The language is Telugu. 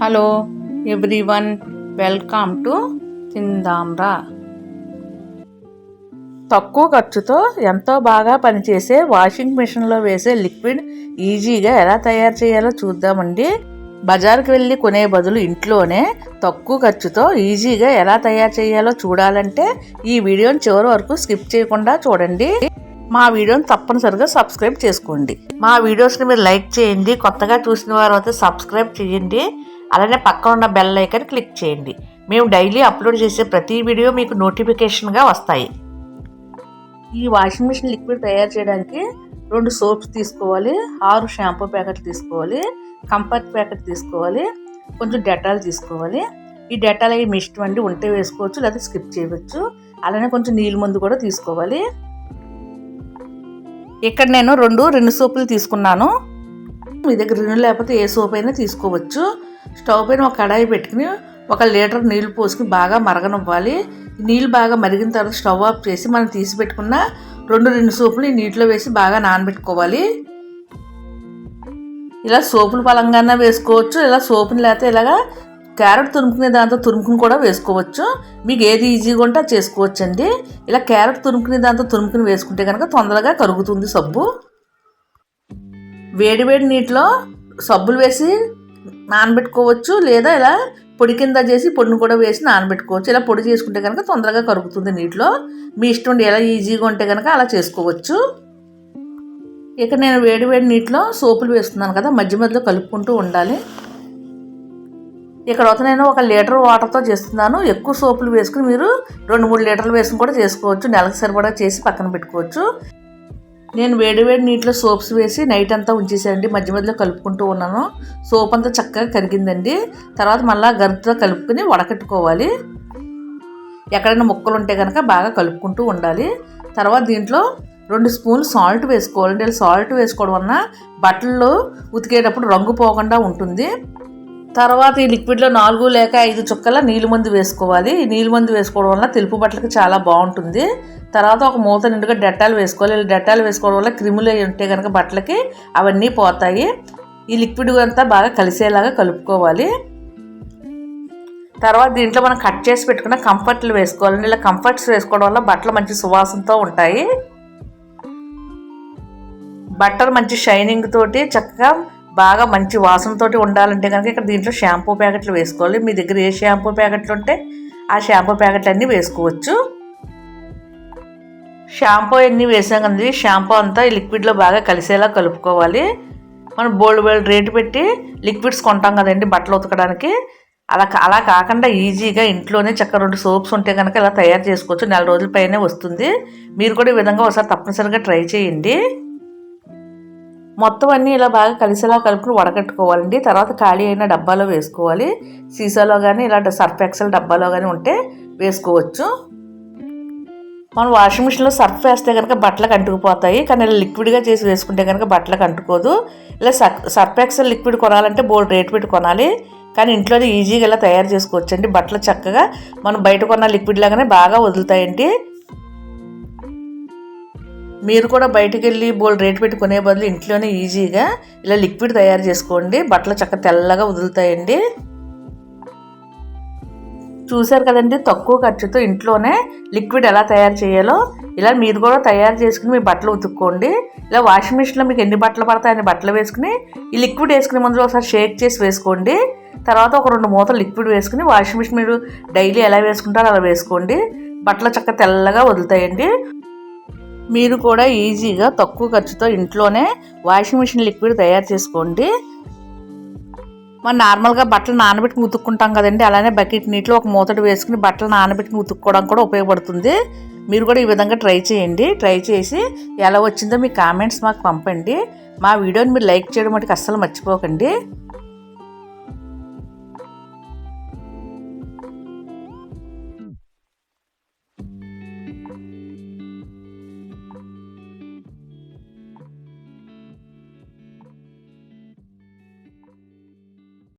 హలో ఎవ్రీవన్ వెల్కమ్ టు తిందాంరా తక్కువ ఖర్చుతో ఎంతో బాగా పనిచేసే వాషింగ్ మిషన్లో వేసే లిక్విడ్ ఈజీగా ఎలా తయారు చేయాలో చూద్దామండి. బజార్కి వెళ్ళి కొనే బదులు ఇంట్లోనే తక్కువ ఖర్చుతో ఈజీగా ఎలా తయారు చేయాలో చూడాలంటే ఈ వీడియోని చివరి వరకు స్కిప్ చేయకుండా చూడండి. మా వీడియోని తప్పనిసరిగా సబ్స్క్రైబ్ చేసుకోండి. మా వీడియోస్ని మీరు లైక్ చేయండి. కొత్తగా చూసిన వారు అయితే సబ్స్క్రైబ్ చేయండి. అలానే పక్కన ఉన్న బెల్ ఐకన్ క్లిక్ చేయండి. మేము డైలీ అప్లోడ్ చేసే ప్రతి వీడియో మీకు నోటిఫికేషన్గా వస్తాయి. ఈ వాషింగ్ మిషన్ లిక్విడ్ తయారు చేయడానికి రెండు సోప్స్ తీసుకోవాలి ఆరు షాంపూ ప్యాకెట్లు తీసుకోవాలి కంఫర్ట్ ప్యాకెట్ తీసుకోవాలి కొంచెం డెటాల్ తీసుకోవాలి. ఈ డెటాల్ అవి మిస్ట్ వండి ఉంటే వేసుకోవచ్చు లేదా స్కిప్ చేయవచ్చు. అలానే కొంచెం నీళ్ళ మందు కూడా తీసుకోవాలి. ఇక్కడ నేను రెండు రెండు సోపులు తీసుకున్నాను. మీ దగ్గర రెండు లేకపోతే ఏ సోప్ అయినా తీసుకోవచ్చు. స్టవ్ పైన ఒక కడాయి పెట్టుకుని ఒక లీటర్ నీళ్ళు పోసుకుని బాగా మరగనివ్వాలి. నీళ్ళు బాగా మరిగిన తర్వాత స్టవ్ ఆఫ్ చేసి మనం తీసి పెట్టుకున్న రెండు రెండు సోపులు ఈ నీటిలో వేసి బాగా నానబెట్టుకోవాలి. ఇలా సోపులు పలంగానే వేసుకోవచ్చు. ఇలా సోపుని లేకపోతే ఇలాగా క్యారెట్ తురుముకునే దాంతో తురుముకుని కూడా వేసుకోవచ్చు. మీకు ఏది ఈజీగా ఉంటే చేసుకోవచ్చు అండి ఇలా క్యారెట్ తురుముకునే దాంతో తురుముకుని వేసుకుంటే కనుక తొందరగా కరుగుతుంది సబ్బు. వేడివేడి నీటిలో సబ్బులు వేసి నానబెట్టుకోవచ్చు లేదా ఇలా పొడి కింద చేసి పొడిని కూడా వేసి నానబెట్టుకోవచ్చు. ఇలా పొడి చేసుకుంటే కనుక తొందరగా కరుగుతుంది నీటిలో. మీ ఇష్టం ఎలా ఈజీగా ఉంటే కనుక అలా చేసుకోవచ్చు. ఇక నేను వేడి వేడి నీటిలో సోపులు వేస్తున్నాను కదా మధ్య మధ్యలో కలుపుకుంటూ ఉండాలి. ఇక్కడ నేను ఒక లీటర్ వాటర్తో చేస్తున్నాను. ఎక్కువ సోపులు వేసుకుని మీరు రెండు మూడు లీటర్లు వేసుకుని కూడా చేసుకోవచ్చు. నెలకు సరిపడా చేసి పక్కన పెట్టుకోవచ్చు. నేను వేడివేడి నీటిలో సోప్స్ వేసి నైట్ అంతా ఉంచేసానండి మధ్య మధ్యలో కలుపుకుంటూ ఉన్నాను. సోప్ అంతా చక్కగా కరిగిందండి. తర్వాత మళ్ళీ గరిటతో కలుపుకుని వడకట్టుకోవాలి. ఎక్కడైనా ముక్కలు ఉంటే కనుక బాగా కలుపుకుంటూ ఉండాలి. తర్వాత దీంట్లో రెండు స్పూన్లు సాల్ట్ వేసుకోవాలండి. సాల్ట్ వేసుకోవడం వలన బట్టలు ఉతికేటప్పుడు రంగు పోకుండా ఉంటుంది. తర్వాత ఈ లిక్విడ్లో నాలుగు లేక ఐదు చుక్కల నీళ్ళు మందు వేసుకోవాలి. ఈ నీళ్ళు మందు వేసుకోవడం వల్ల తెలుపు బట్టలకు చాలా బాగుంటుంది. తర్వాత ఒక మూత నిండుగా డెట్టాలు వేసుకోవాలి. డెట్టాలు వేసుకోవడం వల్ల క్రిములు ఉంటే కనుక బట్టలకి అవన్నీ పోతాయి. ఈ లిక్విడ్ అంతా బాగా కలిసేలాగా కలుపుకోవాలి. తర్వాత దీంట్లో మనం కట్ చేసి పెట్టుకున్న కంఫర్ట్లు వేసుకోవాలి ఇలా కంఫర్ట్స్ వేసుకోవడం వల్ల బట్టలు మంచి సువాసనతో ఉంటాయి. బట్టలు మంచి షైనింగ్ తోటి చక్కగా బాగా మంచి వాసనతో ఉండాలంటే కనుక ఇక్కడ దీంట్లో షాంపూ ప్యాకెట్లు వేసుకోవాలి. మీ దగ్గర ఏ షాంపూ ప్యాకెట్లు ఉంటే ఆ షాంపూ ప్యాకెట్లు అన్నీ వేసుకోవచ్చు. షాంపూ అన్నీ వేసాం కదా షాంపూ అంతా ఈ లిక్విడ్లో బాగా కలిసేలా కలుపుకోవాలి. మనం బోల్డ్ బోల్డ్ రేటు పెట్టి లిక్విడ్స్ కొంటాం కదండి బట్టలు ఉతకడానికి. అలా అలా కాకుండా ఈజీగా ఇంట్లోనే చక్క రెండు సోప్స్ ఉంటే కనుక ఇలా తయారు చేసుకోవచ్చు. నెల రోజుల పైనే వస్తుంది. మీరు కూడా ఈ విధంగా ఒకసారి తప్పనిసరిగా ట్రై చేయండి. మొత్తం అన్నీ ఇలా బాగా కలిసేలా కలుపుకుని వడగట్టుకోవాలండి. తర్వాత ఖాళీ అయిన డబ్బాలో వేసుకోవాలి. సీసాలో కానీ ఇలా సర్ఫ్ ఎక్సెల్ డబ్బాలో కానీ ఉంటే వేసుకోవచ్చు. మనం వాషింగ్ మిషన్లో సర్ఫ్ వేస్తే కనుక బట్టలకు అంటుకుపోతాయి. కానీ ఇలా లిక్విడ్గా చేసి వేసుకుంటే కనుక బట్టలకు అంటుకోదు. ఇలా సర్ఫ్ ఎక్సెల్ లిక్విడ్ కొనాలంటే బోల్డ్ రేట్ పెట్టి కొనాలి. కానీ ఇంట్లోనే ఈజీగా ఇలా తయారు చేసుకోవచ్చండి. బట్టలు చక్కగా మనం బయట కొన్న లిక్విడ్ లాగానే బాగా వదులుతాయండి. మీరు కూడా బయటికి వెళ్ళి బోల్ రేట్ పెట్టుకునే బదులు ఇంట్లోనే ఈజీగా ఇలా లిక్విడ్ తయారు చేసుకోండి. బట్టలు చక్క తెల్లగా వదులుతాయండి. చూశారు కదండి తక్కువ ఖర్చుతో ఇంట్లోనే లిక్విడ్ ఎలా తయారు చేయాలో. ఇలా మీరు కూడా తయారు చేసుకుని మీ బట్టలు ఉతుక్కోండి. ఇలా వాషింగ్ మిషన్లో మీకు ఎన్ని బట్టలు పడతాయని బట్టలు వేసుకుని ఈ లిక్విడ్ వేసుకునే ముందు ఒకసారి షేక్ చేసి వేసుకోండి. తర్వాత ఒక రెండు మూతలు లిక్విడ్ వేసుకుని వాషింగ్ మిషన్ మీరు డైలీ ఎలా వేసుకుంటారో అలా వేసుకోండి. బట్టలు చక్క తెల్లగా వదులుతాయండి. మీరు కూడా ఈజీగా తక్కువ ఖర్చుతో ఇంట్లోనే వాషింగ్ మిషన్ లిక్విడ్ తయారు చేసుకోండి. మనం నార్మల్గా బట్టలు నానబెట్టి ఉతుక్కుంటాం కదండి అలానే బకెట్ నీటిలో ఒక మూతడు వేసుకుని బట్టలు నానబెట్టి ఉతుక్కోవడం కూడా ఉపయోగపడుతుంది. మీరు కూడా ఈ విధంగా ట్రై చేయండి. ట్రై చేసి ఎలా వచ్చిందో మీ కామెంట్స్ మాకు పంపండి. మా వీడియోని మీరు లైక్ చేయడం మటుకు అస్సలు మర్చిపోకండి.